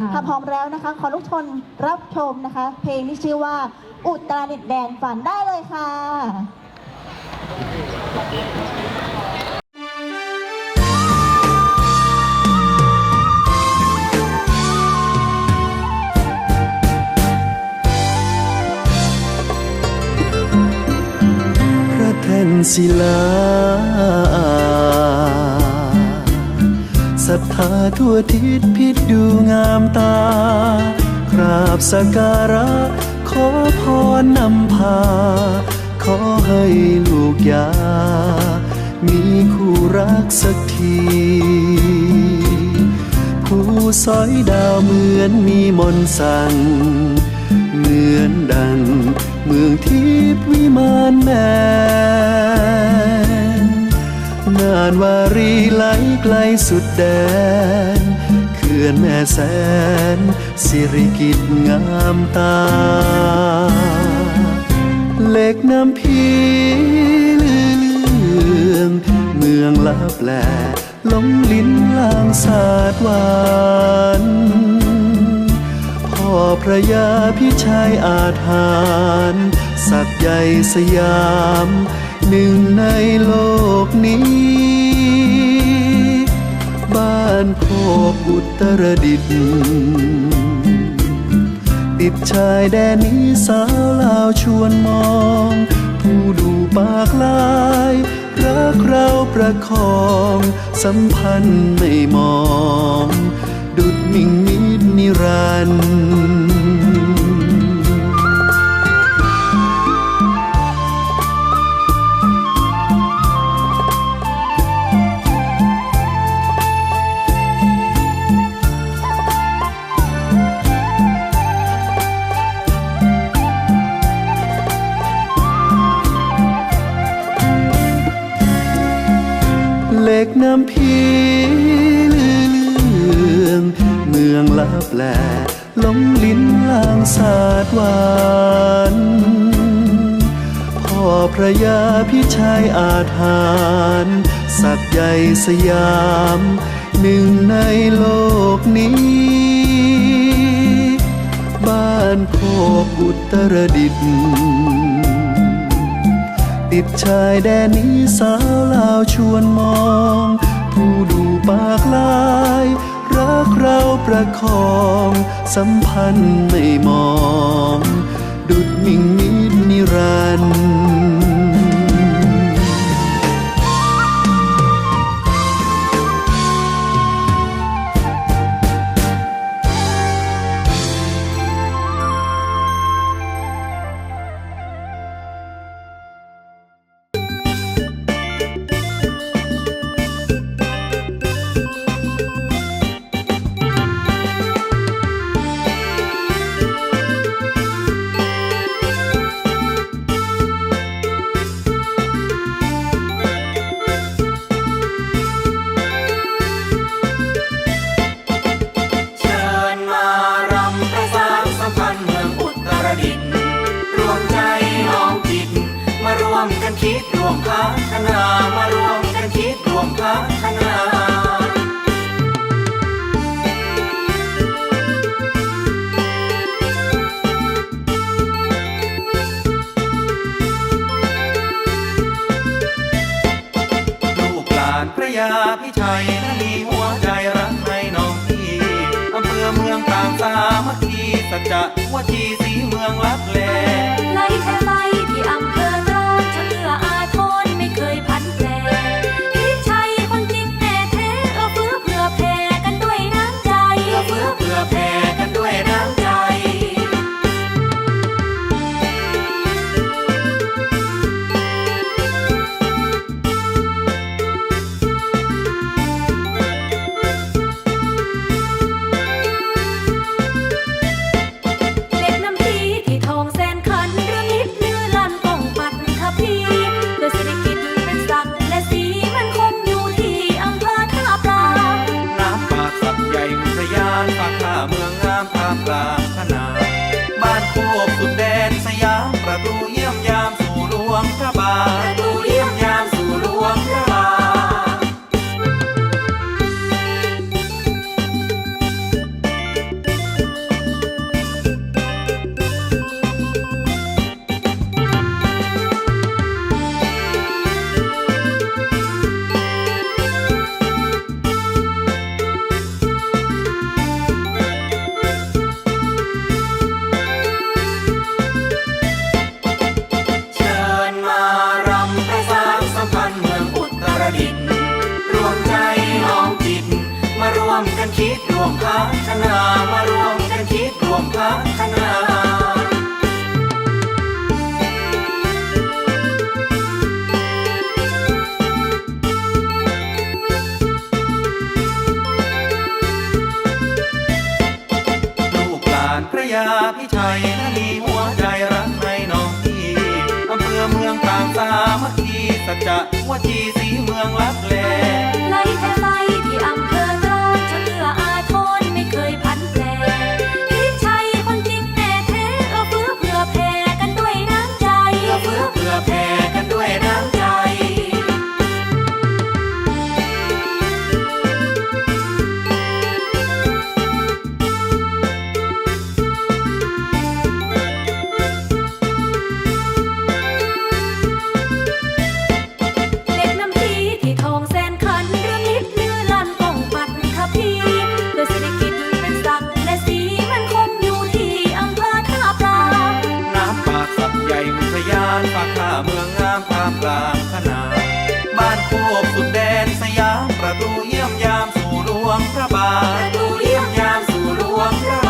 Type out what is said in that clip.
ค่ะถ้าพร้อมแล้วนะคะ ขอทุกคนรับชมนะคะ เพลงที่ชื่อว่า อุตรดิตถ์แดนฝันได้เลยค่ะพระแท่นศิลา ศรัทธาทั่วทิศพิษดูงามตา กราบสักการะ ขอพรนำพา ขอให้ลูกยา มีคู่รักสักทีผู้สอยดาวเหมือนมีมนสั่ง เหมือนดัง เมืองทิพย์วิมานแมนนานวารีไหลไกลสุดแดนเขื่อนแม่แสน สิริกิตงามตาเหล็กน้ำพีลือเลือง เมืองลับแลลงลิ้นลางสาดหวานพ่อพระยาพิชัยอาจหารสักใหญ่สยาม หนึ่งในโลกนี้ บ้านโคกอุตรดิตถ์ติดชายแดนนี้สาวลาวชวนมอง ผู้ดูปากลายรักเราประคอง สัมพันธ์ไม่มอง ดุดมิ่งมิตรนิรันดร์ น้ำพีลือเลือง เมืองลับแลลงลิ้นลางสาดหวานพ่อพระยาพิชัยอาจหารสักใหญ่สยาม หนึ่งในโลกนี้ บ้านโคกอุตรดิตถ์ ติดชายแดนนี้สาวลาวชวนมอง ผู้ดูปากลาย รักเราประคอง สัมพันธ์ไม่มอง ดุดมิ่งมิดนิรันด กันคิดรวมพัฒนา มาร่วมกันคิดรวมพัฒนาลูกหลานพระยาพิชัยนั้นมีหัวใจรักในน้องพี่อำเภอเมืองต่างสามัคคีสัจจะวจีสีเมืองลับแล มกันคิดร่วมพัฒนามารวมกันคิดร่วมพัฒนาลูกหลานพระยาพิชัยนมีหัวใจรักในน้องที่อำเภอเมืองต่างสามัคคีสัจจะวจีสีเมืองลักแล บ้านโคบสุดแดนสยามประตูเยี่ยมยามสู่หลวงพระบาทประตูเยี่ยมยามสู่หลวงพระบาท